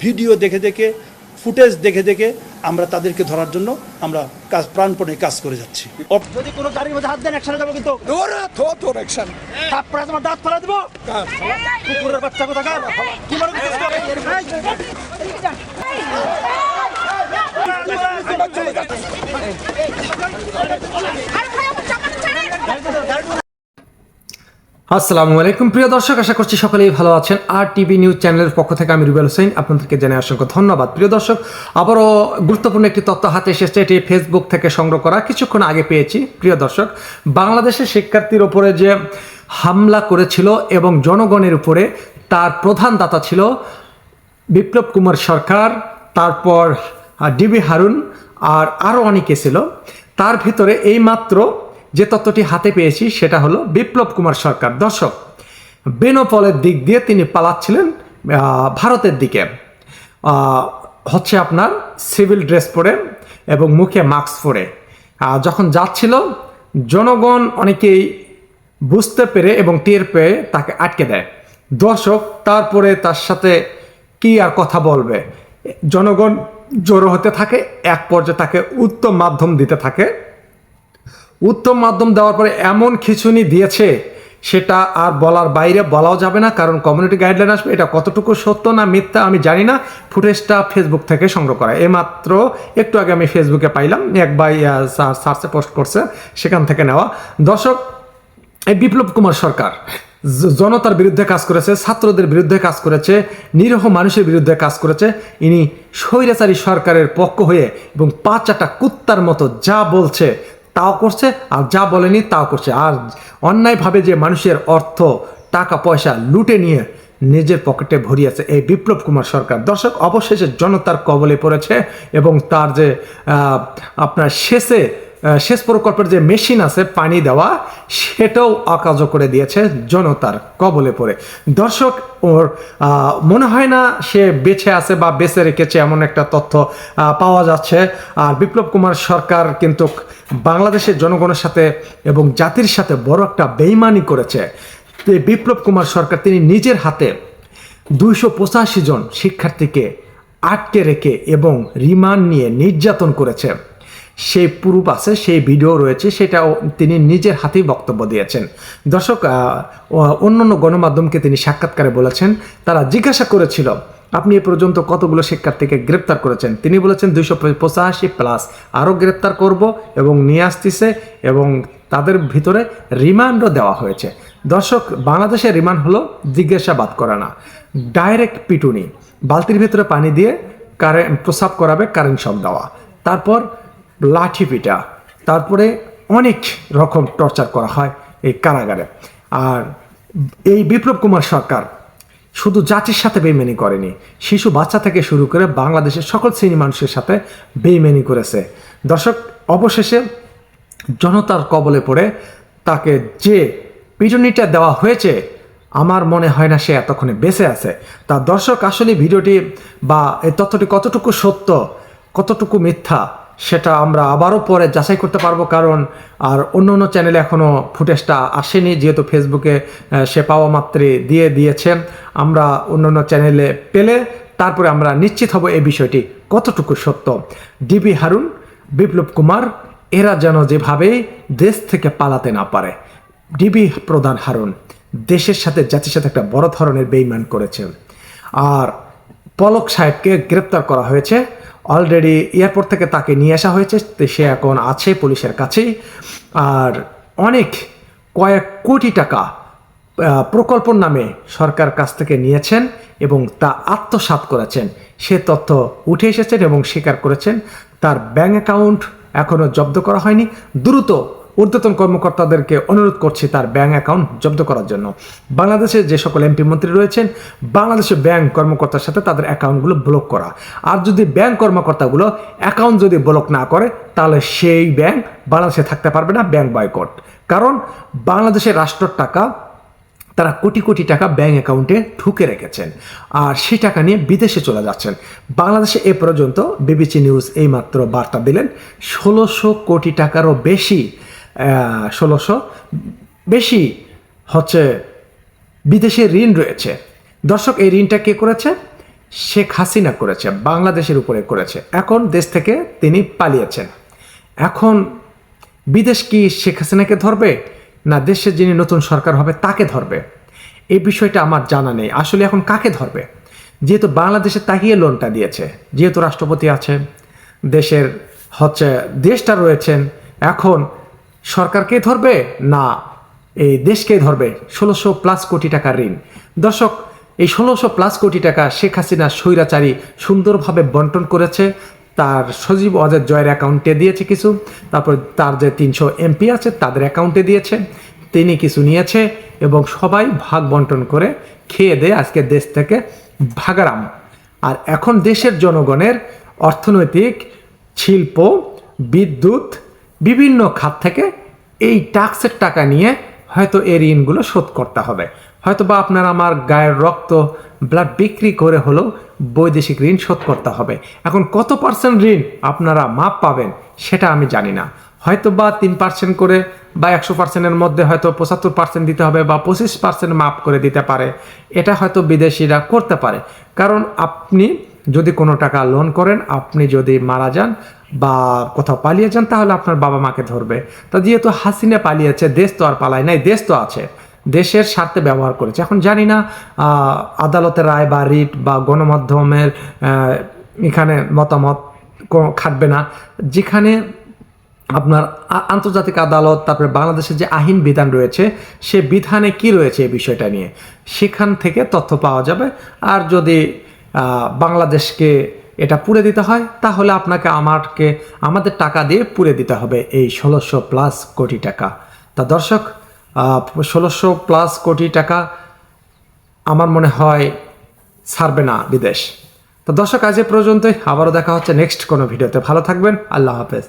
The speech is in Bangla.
ভিডিও দেখে দেখে ফুটেজ দেখে দেখে আমরা তাদেরকে ধরার জন্য আমরা কাজ প্রাণপণে কাজ করে যাচ্ছি যদি কোনো গাড়ির মধ্যে হাত দেন একসাথে যাব কিন্তু তোমার দাঁত ফেলা দেবো কুকুরের বাচ্চা কোথাকার কি মনে আসসালামু আলাইকুম। প্রিয় দর্শক, আশা করছি সকলেই ভালো আছেন। আর টিভি নিউজ চ্যানেলের পক্ষ থেকে আমি রুবেল হোসেন। আপনাদেরকে জেনে অসংখ্য ধন্যবাদ। প্রিয় দর্শক, আবারও গুরুত্বপূর্ণ একটি তথ্য হাতে এসেছে। এটি ফেসবুক থেকে সংগ্রহ করা। কিছুক্ষণ আগে পেয়েছি। প্রিয় দর্শক, বাংলাদেশের শিক্ষার্থীর ওপরে যে হামলা করেছিল এবং জনগণের উপরে তার প্রধান দাতা ছিল বিপ্লব কুমার সরকার, তারপর ডিবি হারুন, আর আরও অনেকে ছিল। তার ভিতরে এইমাত্র যে তত্ত্বটি হাতে পেয়েছি সেটা হলো বিপ্লব কুমার সরকার। দর্শক, বেনোপলের দিক দিয়ে তিনি পালাচ্ছিলেন ভারতের দিকে। হচ্ছে আপনার সিভিল ড্রেস পরে এবং মুখে মাস্ক পরে। যখন যাচ্ছিল, জনগণ অনেকেই বুঝতে পেরে এবং টের পেয়ে তাকে আটকে দেয়। দর্শক, তারপরে তার সাথে কি আর কথা বলবে? জনগণ জড়ো হতে থাকে, এক পর্যায়ে তাকে উত্তম মাধ্যম দিতে থাকে। উত্তম মাধ্যম দেওয়ার পরে এমন খিচুনি দিয়েছে, সেটা আর বলার বাইরে বলাও যাবে না, কারণ কমিউনিটি গাইডলাইন আসবে। এটা কতটুকু সত্য না মিথ্যা আমি জানি না। ফুটেজটা ফেসবুক থেকে সংগ্রহ করা। এইমাত্র একটু আগে আমি ফেসবুকে পাইলাম, এক ভাই সার্চে পোস্ট করছে, সেখান থেকে নেওয়া। দর্শক, এই বিপ্লব কুমার সরকার জনতার বিরুদ্ধে কাজ করেছে, ছাত্রদের বিরুদ্ধে কাজ করেছে, নিরহ মানুষের বিরুদ্ধে কাজ করেছে। ইনি স্বৈরাচারী সরকারের পক্ষ হয়ে এবং পাঁচাটা কুত্তার মতো যা বলছে তাও করছে আর যা বলেনি তাও করছে। আর অন্যায়ভাবে যে মানুষের অর্থ, টাকা, পয়সা লুটে নিয়ে নিজের পকেটে ভরিয়েছে এই বিপ্লব কুমার সরকার। দর্শক, অবশেষে জনতার কবলে পড়েছে এবং তার যে আপনার শেষে শেষ প্রকল্পের যে মেশিন আছে পানি দেওয়া, সেটাও অকাজ করে দিয়েছে জনতার কবলে পড়ে। দর্শক, ওর মনে হয় না সে বেছে আছে বা বেছে রেখেছে এমন একটা তথ্য পাওয়া যাচ্ছে। আর বিপ্লব কুমার সরকার কিন্তু বাংলাদেশের জনগণের সাথে এবং জাতির সাথে বড় একটা বেইমানি করেছে। বিপ্লব কুমার সরকার, তিনি নিজের হাতে দুইশো পঁচাশি জন শিক্ষার্থীকে আটকে রেখে এবং রিমান্ড নিয়ে নির্যাতন করেছে। সেই প্রুফ আছে, সেই ভিডিও রয়েছে, সেটাও তিনি নিজের হাতেই বক্তব্য দিয়েছেন। দর্শক অন্য অন্য গণমাধ্যমকে তিনি সাক্ষাৎকারে বলেছেন, তারা জিজ্ঞাসা করেছিল আপনি এ পর্যন্ত কতগুলো শিক্ষার্থীকে গ্রেপ্তার করেছেন? তিনি বলেছেন দুইশো পঁচাশি প্লাস। আরও গ্রেপ্তার করব এবং নিয়ে আসতেছে এবং তাদের ভিতরে রিমান্ডও দেওয়া হয়েছে। দর্শক বাংলাদেশের রিমান্ড হলো জিজ্ঞাসাবাদ করা না। ডাইরেক্ট পিটুনি। বালতির ভিতরে পানি দিয়ে কারেন্ট প্রসাব করাবে কারেন্ট শক দেওয়া। তারপর লাঠি পিটা। তারপরে অনেক রকম টর্চার করা হয় এই কারাগারে। আর এই বিপ্লব কুমার সরকার শুধু জাতির সাথে বেইমানি করেনি, শিশু বাচ্চা থেকে শুরু করে বাংলাদেশের সকল শ্রেণি মানুষের সাথে বেইমানি করেছে। দর্শক, অবশেষে জনতার কবলে পড়ে তাকে যে পিটুনিটা দেওয়া হয়েছে, আমার মনে হয় না সে এতক্ষণে বেঁচে আছে। তা দর্শক, আসলে ভিডিওটি বা এই তথ্যটি কতটুকু সত্য, কতটুকু মিথ্যা সেটা আমরা আবারও পরে যাচাই করতে পারব, কারণ আর অন্য অন্য চ্যানেলে এখনও ফুটেজটা আসেনি, যেহেতু ফেসবুকে সে পাওয়া মাত্রে দিয়ে দিয়েছে। আমরা অন্য অন্য চ্যানেলে পেলে তারপরে আমরা নিশ্চিত হব এই বিষয়টি কতটুকু সত্য। ডিবি হারুন বিপ্লব কুমার, এরা যেন যেভাবেই দেশ থেকে পালাতে না পারে। ডিবি প্রধান হারুন, দেশের সাথে জাতির সাথে একটা বড় ধরনের বেইমান করেছে আর পলক সাহেবকে গ্রেপ্তার করা হয়েছে। অলরেডি এয়ারপোর্ট থেকে তাকে নিয়ে আসা হয়েছে সে এখন আছে পুলিশের কাছে আর অনেক কয়েক কোটি টাকা প্রকল্প প্রকল্পর নামে সরকার কাছ থেকে নিয়েছেন এবং তা আত্মসাত করেছেন। সে তথ্য উঠে এসেছেন এবং স্বীকার করেছেন। তার ব্যাঙ্ক অ্যাকাউন্ট এখনও জব্দ করা হয়নি। দ্রুত ঊর্ধ্বতন কর্মকর্তাদেরকে অনুরোধ করছি তার ব্যাংক অ্যাকাউন্ট জব্দ করার জন্য। বাংলাদেশের যে সকল এমপি মন্ত্রী রয়েছেন, বাংলাদেশের ব্যাংক কর্মকর্তার সাথে তাদের অ্যাকাউন্টগুলো ব্লক করা। আর যদি ব্যাংক কর্মকর্তাগুলো অ্যাকাউন্ট যদি ব্লক না করে, তাহলে সেই ব্যাংক বাংলাদেশে থাকতে পারবে না, ব্যাংক বয়কট। কারণ বাংলাদেশের রাষ্ট্রের টাকা, তারা কোটি কোটি টাকা ব্যাংক অ্যাকাউন্টে ঢুকে রেখেছেন আর সেই টাকা নিয়ে বিদেশে চলে যাচ্ছেন। বাংলাদেশে এ পর্যন্ত বিবিসি নিউজ এইমাত্র বার্তা দিলেন, ষোলোশো কোটি টাকারও বেশি ষোলোশো। বেশি হচ্ছে বিদেশে ঋণ রয়েছে। দর্শক, এই ঋণটা কে করেছে? শেখ হাসিনা করেছে, বাংলাদেশের উপরে করেছে। এখন দেশ থেকে তিনি পালিয়েছেন। এখন বিদেশ কি শেখ হাসিনাকে ধরবে, না দেশের যিনি নতুন সরকার হবে তাকে ধরবে? এই বিষয়টা আমার জানা নেই। আসলে এখন কাকে ধরবে? যেহেতু বাংলাদেশে তাকিয়ে লোনটা দিয়েছে, যেহেতু রাষ্ট্রপতি আছে দেশের হচ্ছে দেশটা রয়েছেন, এখন সরকারকে ধরবে? না, এই দেশকে ধরবে? ষোলোশো প্লাস কোটি টাকার ঋণ। দর্শক, এই ষোলোশো প্লাস কোটি টাকা শেখ হাসিনা স্বৈরাচারী সুন্দরভাবে বন্টন করেছে। তার সজীব অজয় জয়ের অ্যাকাউন্টে দিয়েছে কিছু। তারপর তার যে তিনশো এমপি আছে, তাদের অ্যাকাউন্টে দিয়েছে। তিনি কিছু নিয়েছে এবং সবাই ভাগ বন্টন করে খেয়ে দিয়ে আজকে দেশ থেকে ভাগারাম। আর এখন দেশের জনগণের অর্থনৈতিক শিল্প, বিদ্যুৎ বিভিন্ন খাত থেকে এই ট্যাক্সের টাকা নিয়ে হয়তো এই ঋণগুলো শোধ করতে হবে। হয়তো বা আপনার আমার গায়ের রক্ত ব্লাড বিক্রি করে হলেও বৈদেশিক ঋণ শোধ করতে হবে। এখন কত পার্সেন্ট ঋণ আপনারা মাপ পাবেন সেটা আমি জানি না। হয়তো বা তিন পার্সেন্ট করে বা একশো পার্সেন্টের মধ্যে হয়তো পঁচাত্তর পার্সেন্ট দিতে হবে বা পঁচিশ পার্সেন্ট মাপ করে দিতে পারে। এটা হয়তো বিদেশিরা করতে পারে। কারণ আপনি যদি কোনো টাকা লোন করেন, আপনি যদি মারা যান বা কোথাও পালিয়ে যান, তাহলে আপনার বাবা মাকে ধরবে। তা যেহেতু হাসিনা পালিয়েছে, দেশ তো আর পালায় নাই, দেশ তো আছে, দেশের স্বার্থে ব্যবহার করেছে। এখন জানি না আদালতের রায় বা রিট বা গণমাধ্যমের এখানে মতামত খাটবে না। যেখানে আপনার আন্তর্জাতিক আদালত, তারপরে বাংলাদেশের যে আইন বিধান রয়েছে, সে বিধানে কি রয়েছে এই বিষয়টা নিয়ে, সেখান থেকে তথ্য পাওয়া যাবে। আর যদি বাংলাদেশকে এটা পুড়ে দিতে হয়, তাহলে আপনাকে আমারকে, আমাদের টাকা দিয়ে পুড়ে দিতে হবে এই ষোলোশো প্লাস কোটি টাকা। তা দর্শক ষোলোশো প্লাস কোটি টাকা আমার মনে হয় ছাড়বে না বিদেশ। তো দর্শক, আজ এ পর্যন্তই। আবারও দেখা হচ্ছে নেক্সট কোনো ভিডিওতে। ভালো থাকবেন। আল্লাহ হাফেজ।